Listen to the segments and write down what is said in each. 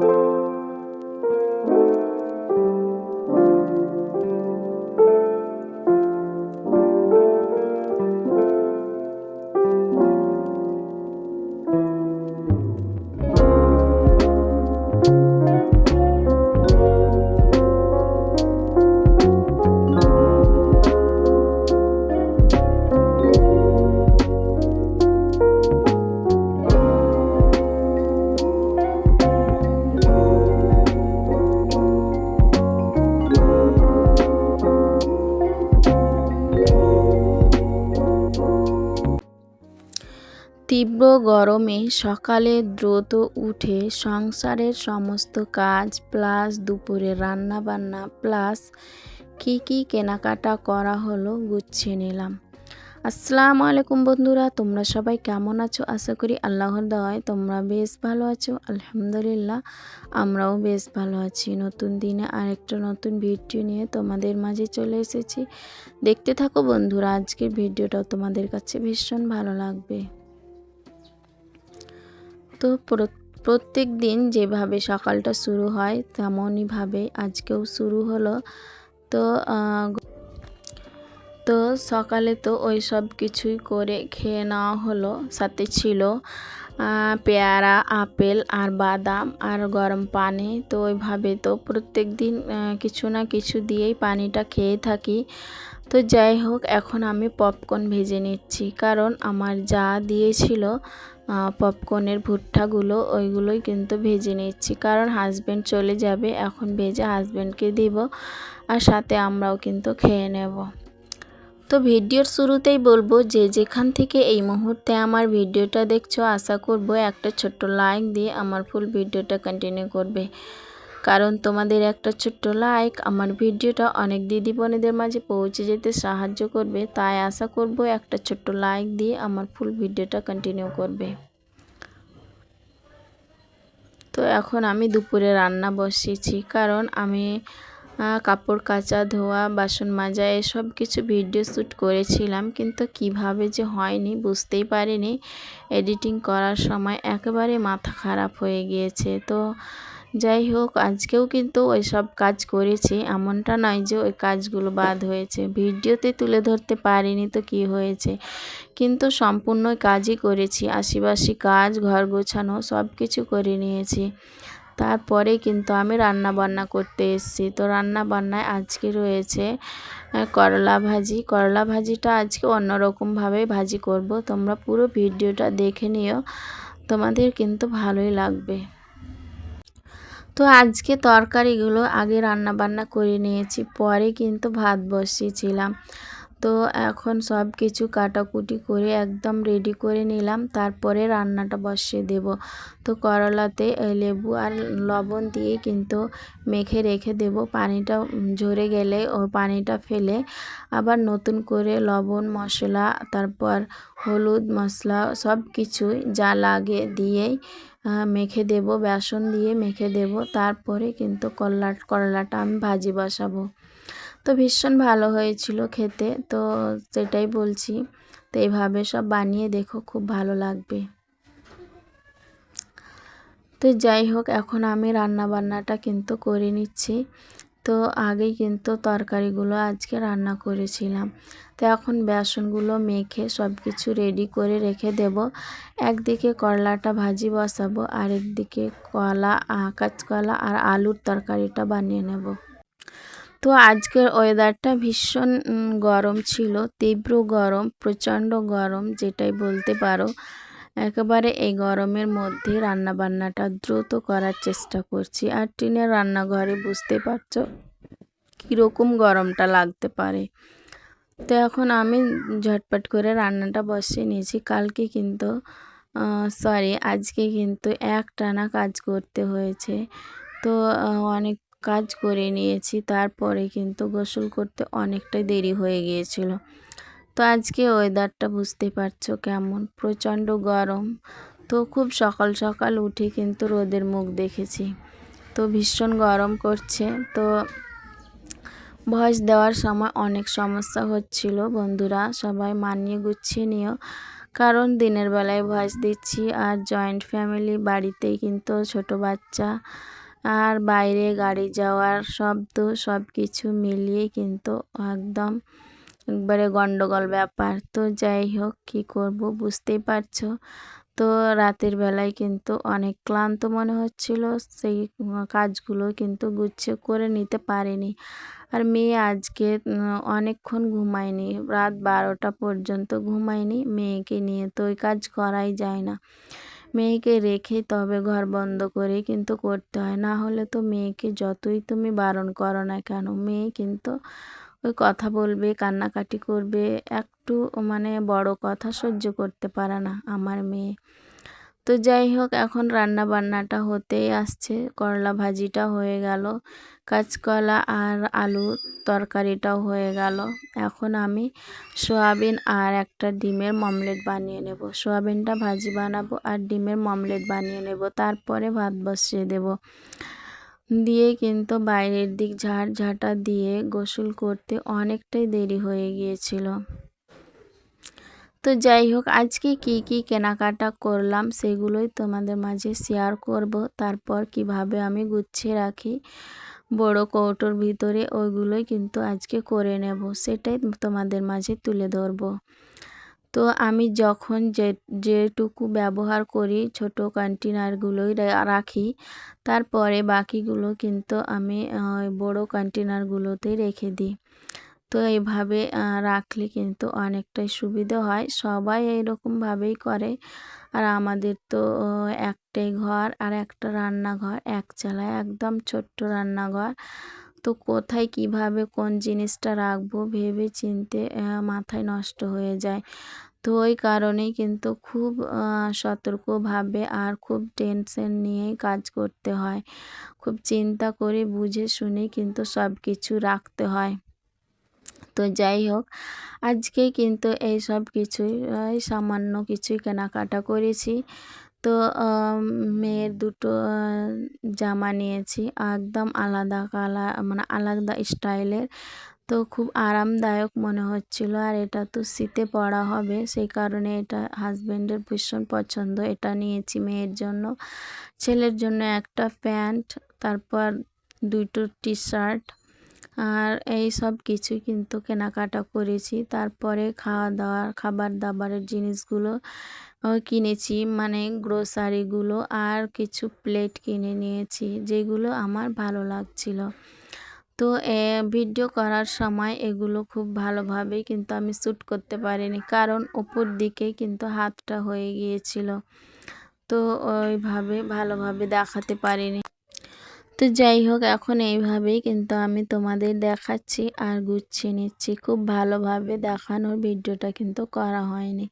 তীব্র সকালে দ্রুত উঠে সংসারের সমস্ত কাজ প্লাস দুপুরে রান্না বান্না প্লাস কী কী কেনাকাটা করা হলো গুছিয়ে নিলাম। আসসালামু আলাইকুম বন্ধুরা, তোমরা সবাই কেমন আছো? আশা করি আল্লাহর দেওয়ায় তোমরা বেশ ভালো আছো। আলহামদুলিল্লাহ, আমরাও বেশ ভালো আছি। নতুন দিনে আরেকটা নতুন ভিডিও নিয়ে তোমাদের মাঝে চলে এসেছি। দেখতে থাকো বন্ধুরা, আজকের ভিডিওটাও তোমাদের কাছে ভীষণ ভালো লাগবে। তো প্রত্যেক দিন যেভাবে সকালটা শুরু হয় তেমনইভাবে আজকেও শুরু হলো। তো তো সকালে তো ওই সব কিছুই করে খেয়ে নেওয়া হলো, সাথে ছিল পেয়ারা, আপেল আর বাদাম আর গরম পানি। তো ওইভাবে তো প্রত্যেক দিন কিছু না কিছু দিয়েই পানিটা খেয়ে থাকি। তো যাই হোক, এখন আমি পপকর্ন ভেজে নিচ্ছি, কারণ আমার যা দিয়েছিল পপকর্নের ভুট্টাগুলো, ওইগুলোই কিন্তু ভেজে নিচ্ছি। কারণ হাজব্যান্ড চলে যাবে, এখন ভেজে হাজব্যান্ডকে দিব আর সাথে আমরাও কিন্তু খেয়ে নেব। তো ভিডিওর শুরুতেই বলব যে যেখান থেকে এই মুহূর্তে আমার ভিডিওটা দেখছ, আশা করব একটা ছোট্ট লাইক দিয়ে আমার ফুল ভিডিওটা কন্টিনিউ করবে। কারণ তোমাদের একটা ছোট্ট লাইক আমার ভিডিওটা অনেক দিদি বোনেদের মাঝে পৌঁছে যেতে সাহায্য করবে। তাই আশা করব একটা ছোট্ট লাইক দিয়ে আমার ফুল ভিডিওটা কন্টিনিউ করবে। তো এখন আমি দুপুরে রান্না বসিয়েছি কারণ আমি কাপড় কাচা, ধোয়া, বাসন মাজা, এসব কিছু ভিডিও শ্যুট করেছিলাম, কিন্তু কীভাবে যে হয়নি বুঝতেই পারিনি। এডিটিং করার সময় একেবারে মাথা খারাপ হয়ে গিয়েছে। তো যাই হোক, আজকেও কিন্তু ওই সব কাজ করেছি, এমনটা নয় যে ওই কাজগুলো বাদ হয়েছে। ভিডিওতে তুলে ধরতে পারিনি তো কি হয়েছে? কিন্তু সম্পূর্ণ কাজই করেছি আশিবাসি কাজ, ঘর গোছানো সব কিছু করে নিয়েছি। তারপরে কিন্তু আমি রান্না বান্না করতে এসেছি। তো রান্না বান্নায় আজকে রয়েছে করলা ভাজি। করলা ভাজিটা আজকে অন্যরকমভাবে ভাজি করব। তোমরা পুরো ভিডিওটা দেখে নিও, তোমাদের কিন্তু ভালোই লাগবে। তো আজকে তরকারিগুলো আগে রান্না বান্না করে নিয়েছি, পরে কিন্তু ভাত বসিয়েছিলাম। তো এখন সব কিছু কাটাকুটি করে একদম রেডি করে নিলাম। তারপরে রান্নাটা বসিয়ে দেব। তো করলাতে লেবু আর লবণ দিয়ে কিন্তু মেখে রেখে দেব। পানিটা ঝরে গেলে ও পানিটা ফেলে আবার নতুন করে লবণ, মশলা, তারপর হলুদ, মশলা সব কিছুই যা লাগে দিয়েই মেখে দেব। বেসন দিয়ে মেখে দেব। তারপরে কিন্তু করলা, করলাটা আমি ভাজি বসাবো। তো ভীষণ ভালো হয়েছিল খেতে, তো সেটাই বলছি। তো এইভাবে সব বানিয়ে দেখো, খুব ভালো লাগবে। তো যাই হোক, এখন আমি রান্না বান্নাটা কিন্তু করে নিচ্ছি। তো আগেই কিন্তু তরকারিগুলো আজকে রান্না করেছিলাম। তো এখন বেসনগুলো মেখে সব কিছু রেডি করে রেখে দেব। একদিকে করলাটা ভাজি বসাবো, আরেকদিকে কলা কাঁচকলা আর আলুর তরকারিটা বানিয়ে নেব। তো আজকের ওয়েদারটা ভীষণ গরম ছিল, তীব্র গরম, প্রচণ্ড গরম, যেটাই বলতে পারো। একেবারে এই গরমের মধ্যে রান্নাবান্নাটা দ্রুত করার চেষ্টা করছি। আর টিনের রান্নাঘরে বুঝতে পারছ কীরকম গরমটা লাগতে পারে। তো এখন আমি ঝটপট করে রান্নাটা বসিয়ে নিয়েছি। কালকে কিন্তু সরি আজকে কিন্তু এক টানা কাজ করতে হয়েছে। তো অনেক কাজ করে নিয়েছি, তারপরে কিন্তু গোসল করতে অনেকটাই দেরি হয়ে গিয়েছিল। তো আজকে ওয়েদারটা বুঝতে পারছ কেমন, প্রচণ্ড গরম। তো খুব সকাল সকাল উঠে কিন্তু রোদের মুখ দেখেছি। তো ভীষণ গরম করছে, তো ভয়েস দেওয়ার সময় অনেক সমস্যা হচ্ছিল। বন্ধুরা, সবাই মানিয়ে গুছিয়ে নিও, কারণ দিনের বেলায় ভয়েস দিচ্ছি আর জয়েন্ট ফ্যামিলি বাড়িতেই কিন্তু ছোট বাচ্চা আর বাইরে গাড়ি যাওয়ার শব্দ সব কিছু মিলিয়ে কিন্তু একদম একবারে গন্ডগোল ব্যাপার। তো যাই হোক, কী করব বুঝতেই পারছ? তো রাতের বেলায় কিন্তু অনেক ক্লান্ত মনে হচ্ছিল, সেই কাজগুলো কিন্তু গুছিয়ে করে নিতে পারিনি। আর মেয়ে আজকে অনেকক্ষণ ঘুমায়নি, রাত বারোটা পর্যন্ত ঘুমায়নি, মেয়েকে নিয়ে তো ওই কাজ করাই যায় না। মেয়েকে রেখে তবে ঘর বন্ধ করে কিন্তু করতে হয়। না হলে তো মেয়েকে যতই তুমি বারণ করো না কেন, মেয়ে কিন্তু ওই কথা বলবে, কান্নাকাটি করবে, একটু মানে বড় কথা সহ্য করতে পারে না আমার মেয়ে। তো যাই হোক, এখন রান্না বান্নাটা হতেই আসছে। করলা ভাজিটা হয়ে গেল, কাঁচকলা আর আলু তরকারিটাও হয়ে গেল। এখন আমি সোয়াবিন আর একটা ডিমের মমলেট বানিয়ে নেব। সোয়াবিনটা ভাজি বানাবো আর ডিমের মমলেট বানিয়ে নেব। তারপরে ভাত বসিয়ে দেব। দিয়ে কিন্তু বাইরের দিক ঝাড় ঝাঁটা দিয়ে গোসল করতে অনেকটাই দেরি হয়ে গিয়েছিল। তো যাই হোক, আজকে কি কি কেনাকাটা করলাম সেগুলোই তোমাদের মাঝে শেয়ার করব। তারপর কীভাবে আমি গুছিয়ে রাখি বড় কৌটোর ভিতরে, ওইগুলোই কিন্তু আজকে করে নেব, সেটাই তোমাদের মাঝে তুলে ধরবো। তো আমি যখন যে, যেটুকু ব্যবহার করি ছোট কন্টেনারগুলোই রাখি, তারপরে বাকিগুলো কিন্তু আমি বড় কন্টেনারগুলোতেই রেখে দিই। তো এইভাবে রাখলে কিন্তু অনেকটাই সুবিধা হয়। সবাই এইরকমভাবেই করে। আর আমাদের তো একটাই ঘর আর একটা রান্নাঘর, এক চালায় একদম ছোট্ট রান্নাঘর। তো কোথায় কীভাবে কোন জিনিসটা রাখব ভেবে চিনতে মাথায় নষ্ট হয়ে যায়। তো ওই কারণেই কিন্তু খুব সতর্কভাবে আর খুব টেনশন নিয়েই কাজ করতে হয়। খুব চিন্তা করে বুঝে শুনে কিন্তু সব কিছু রাখতে হয়। তো যাই হোক, আজকে কিন্তু এই সব কিছুই সামান্য কিছুই কেনাকাটা করেছি। তো মেয়ের দুটো জামা নিয়েছি, একদম আলাদা কালার মানে আলাদা স্টাইলের। তো খুব আরামদায়ক মনে হচ্ছিল, আর এটা তো শীতে পরা হবে, সেই কারণে এটা হাজব্যান্ডের ভীষণ পছন্দ। এটা নিয়েছি মেয়ের জন্য। ছেলের জন্য একটা প্যান্ট, তারপর দুটো টি শার্ট আর এই সব কিছু কিন্তু কেনাকাটা করেছি। তারপরে খাওয়া দাওয়ার খাবার দাবারের জিনিসগুলো কিনেছি মানে গ্রোসারিগুলো আর কিছু প্লেট কিনে নিয়েছি, যেগুলো আমার ভালো লাগছিল। তো ভিডিও করার সময় এগুলো খুব ভালোভাবে কিন্তু আমি শ্যুট করতে পারিনি, কারণ উপর দিকে কিন্তু হাতটা হয়ে গিয়েছিল। তো, ওইভাবে ভালোভাবে দেখাতে পারিনি। তো যাই হোক, এখন এইভাবেই কিন্তু আমি তোমাদের দেখাচ্ছি আর গুছিয়ে নিচ্ছি। খুব ভালোভাবে দেখানোর ভিডিওটা কিন্তু করা হয়নি।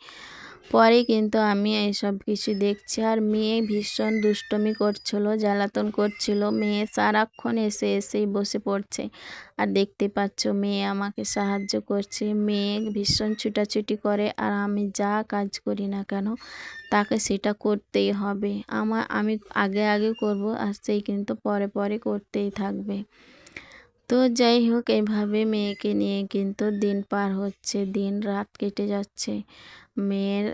পরে কিন্তু আমি এইসব কিছু দেখছি আর মেয়ে ভীষণ দুষ্টমি করছিল, জ্বালাতন করছিল। মেয়ে সারাক্ষণ এসে এসেই বসে পড়ছে। আর দেখতে পাচ্ছ মেয়ে আমাকে সাহায্য করছে। মেয়ে ভীষণ ছুটাছুটি করে আর আমি যা কাজ করি না কেন, তাকে সেটা করতেই হবে। আমার, আমি আগে আগে করব, আর সেই কিন্তু পরে পরে করতেই থাকবে। তো যাই হোক এইভাবে মেয়েকে নিয়ে কিন্তু দিন পার হচ্ছে, দিন রাত কেটে যাচ্ছে। মেয়ের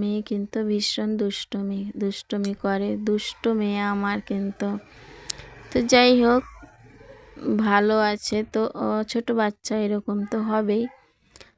মেয়ে কিন্তু ভীষণ দুষ্টমি দুষ্টমি করে। দুষ্ট মেয়ে আমার কিন্তু। তো যাই হোক, ভালো আছে। তো ছোট বাচ্চা এরকম তো হবেই।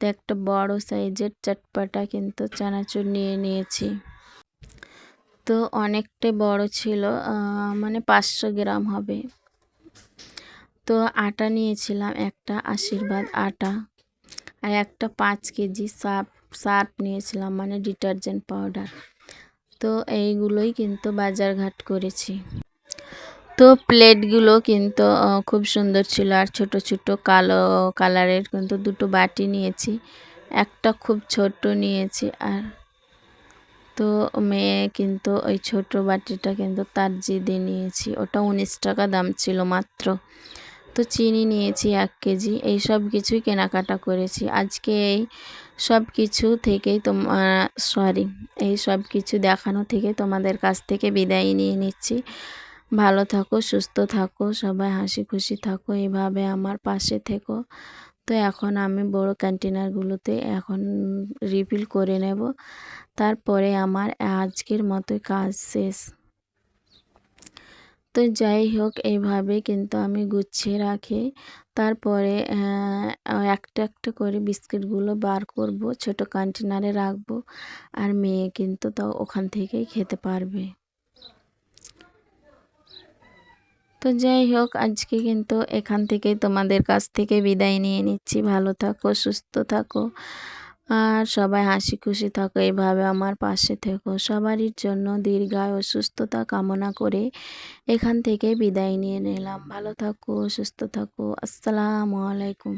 তো একটা বড় সাইজের চটপাটা কিন্তু চানাচুর নিয়ে নিয়েছি। তো অনেকটাই বড় ছিল মানে পাঁচশো গ্রাম হবে। তো আটা নিয়েছিলাম, একটা আশীর্বাদ আটা আর একটা পাঁচ কেজি সার্ফ সার্ফ নিয়েছিলাম মানে ডিটারজেন্ট পাউডার। তো এইগুলোই কিন্তু বাজারঘাট করেছি। তো প্লেটগুলো কিন্তু খুব সুন্দর ছিল। আর ছোট ছোট কালো কালারের কিন্তু দুটো বাটি নিয়েছি। একটা খুব ছোট নিয়েছি। আর তো মেয়ে কিন্তু ওই ছোট বাটিটা কিন্তু তার জিদে নিয়েছি। ওটা উনিশ টাকা দাম ছিল মাত্র। তো চিনি নিয়েছি এক কেজি। এই সব কিছুই কেনাকাটা করেছি। আজকে এই সব কিছু থেকেই তোমার সরি এই সব কিছু দেখানো থেকে তোমাদের কাছ থেকে বিদায় নিয়ে নিচ্ছি। ভালো থাকো, সুস্থ থাকো, সবাই হাসি খুশি থাকো, এভাবে আমার পাশে থেকো। তো এখন আমি বড় কন্টেনারগুলোতে এখন রিফিল করে নেব। তারপরে আমার আজকের মতোই কাজ শেষ। তো যাই হোক এইভাবে কিন্তু আমি গুছিয়ে রাখি। তারপরে একটা একটা করে বিস্কিটগুলো বার করব, ছোট কন্টেনারে রাখব। আর মেয়ে কিন্তু তো ওখান থেকেই খেতে পারবে। তো যাই হোক, আজকে কিন্তু এখান থেকে তোমাদের কাছ থেকে বিদায় নিয়ে নিচ্ছি। ভালো থাকো, সুস্থ থাকো আর সবাই হাসি খুশি থাকো। এইভাবে আমার পাশে থেকো। সবারই জন্য দীর্ঘায় সুস্থতা কামনা করে এখান থেকে বিদায় নিয়ে নিলাম। ভালো থাকো, সুস্থ থাকো। আসসালামু আলাইকুম।